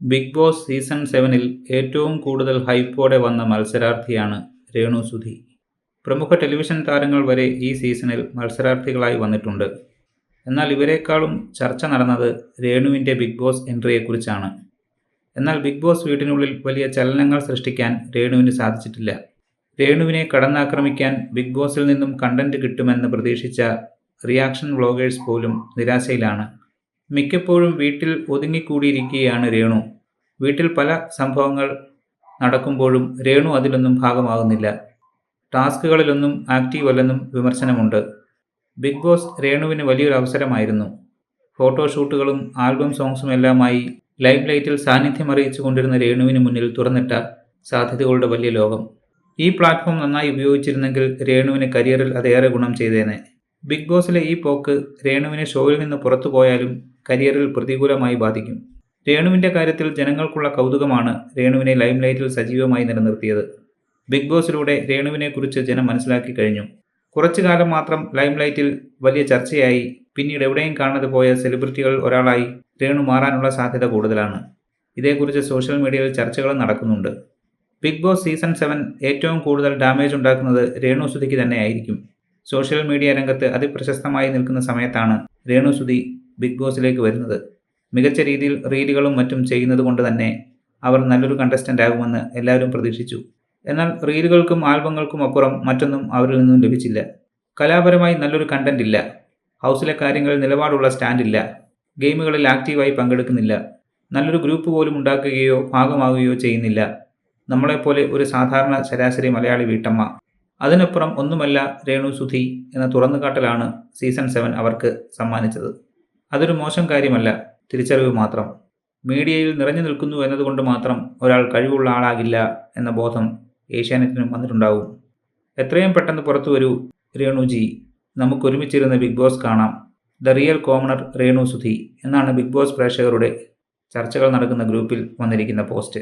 Big boss season സെവനിൽ ഏറ്റവും കൂടുതൽ ഹൈപ്പോടെ വന്ന മത്സരാർത്ഥിയാണ് രേണു സുധി. പ്രമുഖ ടെലിവിഷൻ താരങ്ങൾ വരെ ഈ സീസണിൽ മത്സരാർത്ഥികളായി വന്നിട്ടുണ്ട്. എന്നാൽ ഇവരെക്കാളും ചർച്ച നടന്നത് രേണുവിന്റെ ബിഗ് ബോസ് എൻട്രിയെക്കുറിച്ചാണ്. എന്നാൽ ബിഗ് ബോസ് വീട്ടിനുള്ളിൽ വലിയ ചലനങ്ങൾ സൃഷ്ടിക്കാൻ രേണുവിന് സാധിച്ചിട്ടില്ല. രേണുവിനെ കടന്നാക്രമിക്കാൻ ബിഗ് ബോസിൽ നിന്നും കണ്ടന്റ് കിട്ടുമെന്ന് പ്രതീക്ഷിച്ച റിയാക്ഷൻ വ്ളോഗേഴ്സ് പോലും നിരാശയിലാണ്. മിക്കപ്പോഴും വീട്ടിൽ ഒതുങ്ങിക്കൂടിയിരിക്കുകയാണ് രേണു. വീട്ടിൽ പല സംഭവങ്ങൾ നടക്കുമ്പോഴും രേണു അതിലൊന്നും ഭാഗമാകുന്നില്ല. ടാസ്കുകളിലൊന്നും ആക്റ്റീവ് അല്ലെന്നും വിമർശനമുണ്ട്. ബിഗ് ബോസ് രേണുവിന് വലിയൊരു അവസരമായിരുന്നു. ഫോട്ടോഷൂട്ടുകളും ആൽബം സോങ്സും എല്ലാമായി ലൈവ് ലൈറ്റിൽ സാന്നിധ്യം അറിയിച്ചു കൊണ്ടിരുന്ന രേണുവിന് മുന്നിൽ തുറന്നിട്ട സാധ്യതകളുടെ വലിയ ലോകം. ഈ പ്ലാറ്റ്ഫോം നന്നായി ഉപയോഗിച്ചിരുന്നെങ്കിൽ രേണുവിന് കരിയറിൽ അതേറെ ഗുണം ചെയ്തേനെ. ബിഗ് ബോസിലെ ഈ പോക്ക് രേണുവിനെ ഷോയിൽ നിന്ന് പുറത്തു പോയാലും കരിയറിൽ പ്രതികൂലമായി ബാധിക്കും. രേണുവിന്റെ കാര്യത്തിൽ ജനങ്ങൾക്കുള്ള കൗതുകമാണ് രേണുവിനെ ലൈം ലൈറ്റിൽ സജീവമായി നിലനിർത്തിയത്. ബിഗ് ബോസിലൂടെ രേണുവിനെക്കുറിച്ച് ജനം മനസ്സിലാക്കി കഴിഞ്ഞു. കുറച്ചു കാലം മാത്രം ലൈം ലൈറ്റിൽ വലിയ ചർച്ചയായി പിന്നീട് എവിടെയും കാണാതെ പോയ സെലിബ്രിറ്റികൾ ഒരാളായി രേണു മാറാനുള്ള സാധ്യത കൂടുതലാണ്. ഇതേക്കുറിച്ച് സോഷ്യൽ മീഡിയയിൽ ചർച്ചകൾ നടക്കുന്നുണ്ട്. ബിഗ് ബോസ് സീസൺ സെവൻ ഏറ്റവും കൂടുതൽ ഡാമേജ് ഉണ്ടാക്കുന്നത് രേണു സുധിക്ക് തന്നെയായിരിക്കും സോഷ്യൽ മീഡിയ രംഗത്ത് അതിപ്രശസ്തമായി നിൽക്കുന്ന സമയത്താണ് രേണു സുധി ബിഗ് ബോസിലേക്ക് വരുന്നത്. മികച്ച രീതിയിൽ റീലുകളും മറ്റും ചെയ്യുന്നത് കൊണ്ട് തന്നെ അവർ നല്ലൊരു കണ്ടസ്റ്റന്റ് ആകുമെന്ന് എല്ലാവരും പ്രതീക്ഷിച്ചു. എന്നാൽ റീലുകൾക്കും ആൽബങ്ങൾക്കും അപ്പുറം മറ്റൊന്നും അവരിൽ നിന്നും ലഭിച്ചില്ല. കലാപരമായി നല്ലൊരു കണ്ടന്റ് ഇല്ല. ഹൗസിലെ കാര്യങ്ങളിൽ നിലപാടുള്ള സ്റ്റാൻഡില്ല ഗെയിമുകളിൽ ആക്റ്റീവായി പങ്കെടുക്കുന്നില്ല. നല്ലൊരു ഗ്രൂപ്പ് പോലും ഉണ്ടാക്കുകയോ ഭാഗമാകുകയോ ചെയ്യുന്നില്ല. നമ്മളെപ്പോലെ ഒരു സാധാരണ ശരാശരി മലയാളി വീട്ടമ്മ അതിനപ്പുറം ഒന്നുമല്ല രേണു സുധി എന്ന തുറന്നുകാട്ടലാണ് സീസൺ സെവൻ അവർക്ക് സമ്മാനിച്ചത്. അതൊരു മോശം കാര്യമല്ല തിരിച്ചറിവ് മാത്രം. മീഡിയയിൽ നിറഞ്ഞു നിൽക്കുന്നു എന്നതുകൊണ്ട് മാത്രം ഒരാൾ കഴിവുള്ള ആളാകില്ല എന്ന ബോധം ഏഷ്യാനെറ്റിനും വന്നിട്ടുണ്ടാവും. എത്രയും പെട്ടെന്ന് പുറത്തു വരൂ രേണുജി. നമുക്കൊരുമിച്ചിരുന്ന് ബിഗ് ബോസ് കാണാം. The real commoner Renu Sudhi എന്നാണ് ബിഗ് ബോസ് പ്രേക്ഷകരുടെ ചർച്ചകൾ നടക്കുന്ന ഗ്രൂപ്പിൽ വന്നിരിക്കുന്ന പോസ്റ്റ്.